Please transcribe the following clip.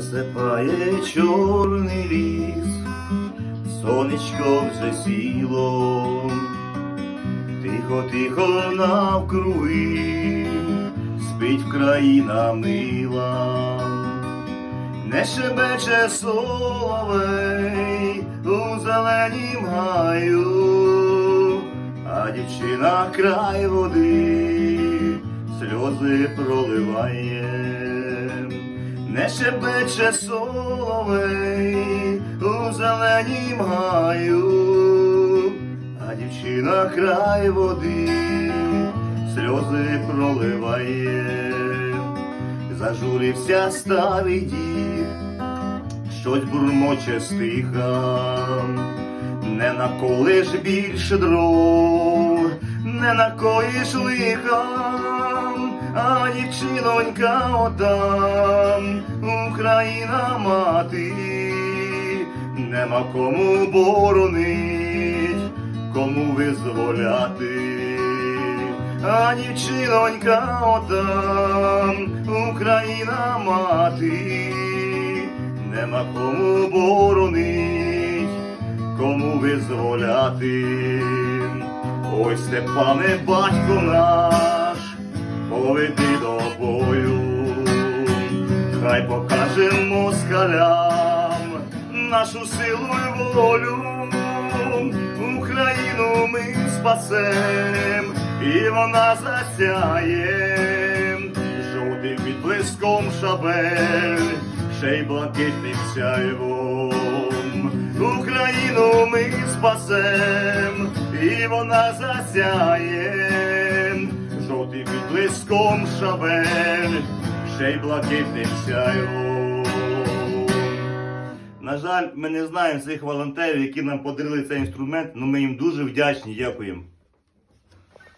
засипає чорний ліс, сонечко вже сіло, тихо, тихо навкруги, спить країна мила, не шебече соловей у зеленім гаю, а дівчина край води сльози проливає, не шебече соловей у зеленім гаю, а дівчина край води сльози проливає, зажурився старий дід, щось бурмоче стиха, не наколиш більше дров, не накоїш лиха, а дівчинонька отам, Україна мати, нема кому боронить, кому визволяти, а дівчинонька отам, Україна мати, нема кому боронить, кому визволяти. Ой, Степане, батько наш, поведи до бою, хай покажемо москалям нашу силу і волю, Україну ми спасем, і вона засяє. Жовтим відблиском шабель, ще й блакитним сяйвом. Україну ми спасем, і вона засяє. Жовтим відблиском шабель, ще й блакитним сяйвом. На жаль, ми не знаємо цих волонтерів, які нам подарили цей інструмент, але ми їм дуже вдячні. Дякуємо.